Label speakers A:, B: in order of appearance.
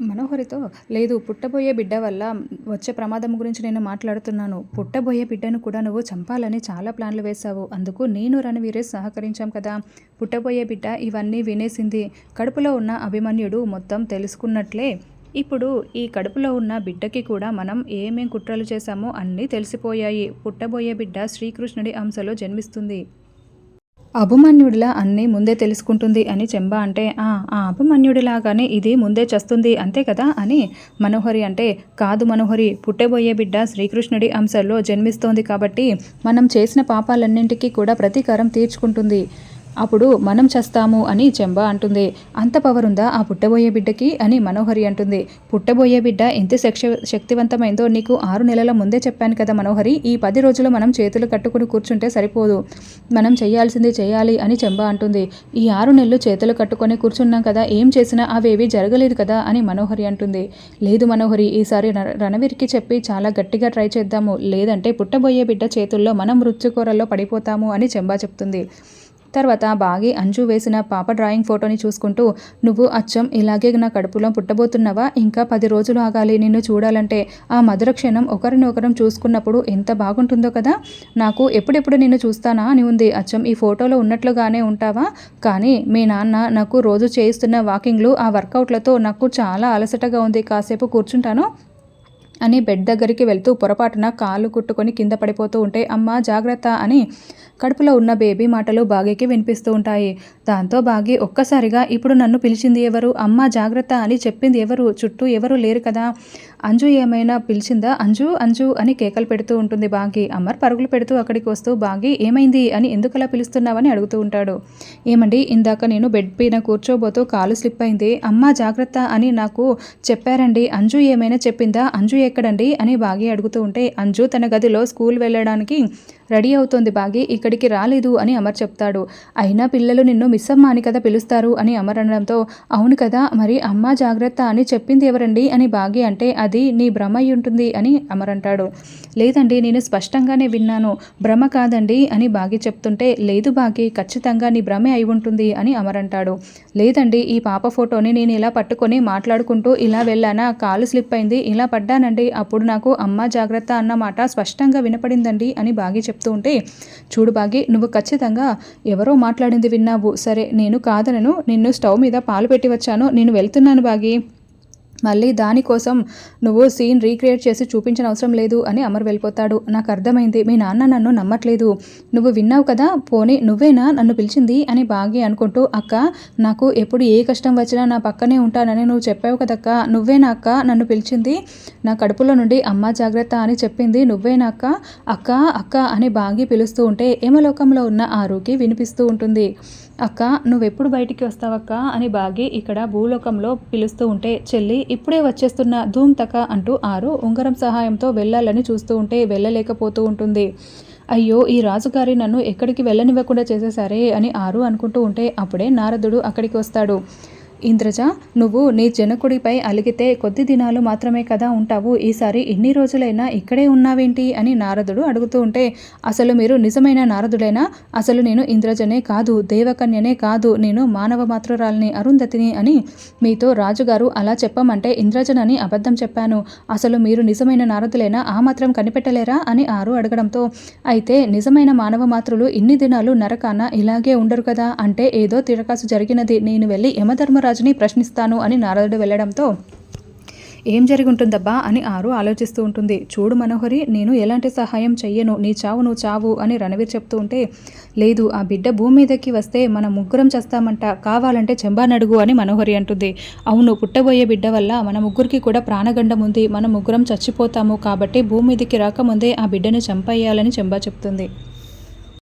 A: మనోహరితో లేదు పుట్టబోయే బిడ్డ వల్ల వచ్చే ప్రమాదం గురించి నేను మాట్లాడుతున్నాను. పుట్టబోయే బిడ్డను కూడా నువ్వు చంపాలని చాలా ప్లాన్లు వేశావు. అందుకు నేను రణవీరే సహకరించాం కదా. పుట్టబోయే బిడ్డ ఇవన్నీ వినేసింది. కడుపులో ఉన్న అభిమన్యుడు మొత్తం తెలుసుకున్నట్లే ఇప్పుడు ఈ కడుపులో ఉన్న బిడ్డకి కూడా మనం ఏమేం కుట్రలు చేశామో అన్నీ తెలిసిపోయాయి. పుట్టబోయే బిడ్డ శ్రీకృష్ణుడి అంశలో జన్మిస్తుంది. అభిమన్యుడిలా అన్నీ ముందే తెలుసుకుంటుంది అని చెంబ అంటే ఆ ఆ అభిమన్యుడిలాగానే ఇది ముందే చస్తుంది అంతే కదా? అని మనోహరి అంటే కాదు మనోహరి పుట్టబోయే బిడ్డ శ్రీకృష్ణుడి అంశంలో జన్మిస్తోంది కాబట్టి మనం చేసిన పాపాలన్నింటికీ కూడా ప్రతీకారం తీర్చుకుంటుంది. అప్పుడు మనం చస్తాము అని చెంబ అంటుంది. అంత పవర్ ఉందా ఆ పుట్టబోయే బిడ్డకి అని మనోహరి అంటుంది. పుట్టబోయే బిడ్డ ఎంత శక్ష శక్తివంతమైందో నీకు ఆరు నెలల ముందే చెప్పాను కదా మనోహరి. ఈ పది రోజులు మనం చేతులు కట్టుకుని కూర్చుంటే సరిపోదు. మనం చేయాల్సింది చేయాలి అని చెంబ అంటుంది. ఈ ఆరు నెలలు చేతులు కట్టుకొని కూర్చున్నాం కదా ఏం చేసినా అవేవి జరగలేదు కదా అని మనోహరి అంటుంది. లేదు మనోహరి ఈసారి రణవీర్కి చెప్పి చాలా గట్టిగా ట్రై చేద్దాము. లేదంటే పుట్టబోయే బిడ్డ చేతుల్లో మనం మృత్యుకూరల్లో పడిపోతాము అని చెంబా చెప్తుంది. తర్వాత బాగి అంజు వేసిన పాప డ్రాయింగ్ ఫోటోని చూసుకుంటూ నువ్వు అచ్చం ఇలాగే నా కడుపులో పుట్టబోతున్నావా? ఇంకా పది రోజులు ఆగాలి నిన్ను చూడాలంటే ఆ మధుర క్షణం ఒకరిని ఒకరం చూసుకున్నప్పుడు ఎంత బాగుంటుందో కదా? నాకు ఎప్పుడెప్పుడు నిన్ను చూస్తానా అని ఉంది. అచ్చం ఈ ఫోటోలో ఉన్నట్లుగానే ఉంటావా? కానీ మీ నాన్న నాకు రోజు చేయిస్తున్న వాకింగ్లు ఆ వర్కౌట్లతో నాకు చాలా అలసటగా ఉంది. కాసేపు కూర్చుంటాను. అని బెడ్ దగ్గరికి వెళ్తూ పొరపాటున కాలు కుట్టుకొని కింద పడిపోతూ ఉంటే అమ్మ జాగ్రత్త అని కడుపులో ఉన్న బేబీ మాటలు బాగీకి వినిపిస్తూ ఉంటాయి. దాంతో బాగి ఒక్కసారిగా ఇప్పుడు నన్ను పిలిచింది ఎవరు? అమ్మ జాగ్రత్త అని చెప్పింది ఎవరు? చుట్టూ ఎవరు లేరు కదా. అంజు ఏమైనా పిలిచిందా? అంజు అంజు అని కేకలు పెడుతూ ఉంటుంది బాగి. అమర్ పరుగులు పెడుతూ అక్కడికి వస్తూ బాగి ఏమైంది? అని ఎందుకలా పిలుస్తున్నావని అడుగుతూ ఉంటాడు. ఏమండి ఇందాక నేను బెడ్ పైన కూర్చోబోతూ కాలు స్లిప్ అయింది. అమ్మ జాగ్రత్త అని నాకు చెప్పారండి. అంజు ఏమైనా చెప్పిందా? అంజు ఎక్కడండి? అని బాగి అడుగుతూ ఉంటే అంజు తన గదిలో స్కూల్ వెళ్ళడానికి రెడీ అవుతోంది బాగి ఇక్కడికి రాలేదు అని అమర్ చెప్తాడు. అయినా పిల్లలు నిన్ను మిస్ అమ్మ అని కదా పిలుస్తారు అని అమర్ అనడంతో అవును కదా మరి అమ్మ జాగ్రత్త అని చెప్పింది ఎవరండి అని బాగి అంటే అది నీ భ్రమ అయి ఉంటుంది అని అమర్ అంటాడు. లేదండి నేను స్పష్టంగానే విన్నాను. భ్రమ కాదండి అని బాగి చెప్తుంటే లేదు బాగి ఖచ్చితంగా నీ భ్రమే అయి ఉంటుంది అని అమర్ అంటాడు. లేదండి ఈ పాప ఫోటోని నేను ఇలా పట్టుకొని మాట్లాడుకుంటూ ఇలా వెళ్ళానా కాలు స్లిప్ అయింది ఇలా పడ్డానండి అప్పుడు నాకు అమ్మ జాగ్రత్త అన్నమాట స్పష్టంగా వినపడిందండి అని బాగి చెప్తాను చెప్తూ ఉంటే చూడు బాగి నువ్వు ఖచ్చితంగా ఎవరో మాట్లాడింది విన్నావు. సరే నేను కాదనను. నిన్ను స్టవ్ మీద పాలు పెట్టి వచ్చాను. నేను వెళ్తున్నాను బాగి. మళ్ళీ దానికోసం నువ్వు సీన్ రీక్రియేట్ చేసి చూపించిన అవసరం లేదు అని అమర్ వెళ్ళిపోతాడు. నాకు అర్థమైంది మీ నాన్న నన్ను నమ్మట్లేదు. నువ్వు విన్నావు కదా పోనీ నువ్వేనా నన్ను పిలిచింది అని బాగి అనుకుంటూ అక్క నాకు ఎప్పుడు ఏ కష్టం వచ్చినా నా పక్కనే ఉంటానని నువ్వు చెప్పావు కదక్క. నువ్వేనా అక్క నన్ను పిలిచింది? నా కడుపులో నుండి అమ్మ జాగ్రత్త అని చెప్పింది. నువ్వేనా అక్క? అక్క అక్క అని బాగి పిలుస్తూ ఉంటే ఏమలోకంలో ఉన్న ఆరోగ్య వినిపిస్తూ ఉంటుంది. అక్క నువ్వెప్పుడు బయటికి వస్తావక్క? అని బాగి ఇక్కడ భూలోకంలో పిలుస్తూ ఉంటే చెల్లి ఇప్పుడే వచ్చేస్తున్న ధూమ్ తక అంటూ ఆరు ఉంగరం సహాయంతో వెళ్ళాలని చూస్తూ ఉంటే వెళ్ళలేకపోతూ ఉంటుంది. అయ్యో ఈ రాజుగారి నన్ను ఎక్కడికి వెళ్ళనివ్వకుండా చేసేసారే అని ఆరు అనుకుంటూ ఉంటే అప్పుడే నారదుడు అక్కడికి వస్తాడు. ఇంద్రజ నువ్వు నీ జనకుడిపై అలిగితే కొద్ది దినాలు మాత్రమే కదా ఉంటావు. ఈసారి ఎన్ని రోజులైనా ఇక్కడే ఉన్నావేంటి అని నారదుడు అడుగుతూ ఉంటే అసలు మీరు నిజమైన నారదుడైనా? అసలు నేను ఇంద్రజనే కాదు దేవకన్యనే కాదు నేను మానవ మాతృరాలిని అరుంధతిని అని మీతో రాజుగారు అలా చెప్పమంటే ఇంద్రజనని అబద్ధం చెప్పాను. అసలు మీరు నిజమైన నారదులైనా? ఆ మాత్రం కనిపెట్టలేరా? అని ఆరు అడగడంతో అయితే నిజమైన మానవ మాత్రులు ఇన్ని దినాలు నరకాన ఇలాగే ఉండరు కదా? అంటే ఏదో తిరకాసు జరిగినది. నేను వెళ్ళి యమధర్మరాజు ధర్మరాజుని ప్రశ్నిస్తాను అని నారదుడు వెళ్ళడంతో ఏం జరిగి ఉంటుందబ్బా అని ఆరు ఆలోచిస్తూ ఉంటుంది. చూడు మనోహరి నేను ఎలాంటి సహాయం చెయ్యను. నీ చావు నువ్వు చావు అని రణవీర్ చెప్తూ ఉంటే లేదు ఆ బిడ్డ భూమి మీదకి వస్తే మన ముగ్గురం చేస్తామంట. కావాలంటే చెంబానడుగు అని మనోహరి అంటుంది. అవును పుట్టబోయే బిడ్డ వల్ల మన ముగ్గురికి కూడా ప్రాణగండం ఉంది. మన ముగ్గురం చచ్చిపోతాము కాబట్టి భూమి మీదకి రాకముందే ఆ బిడ్డను చంపేయాలని చెంబా చెప్తుంది.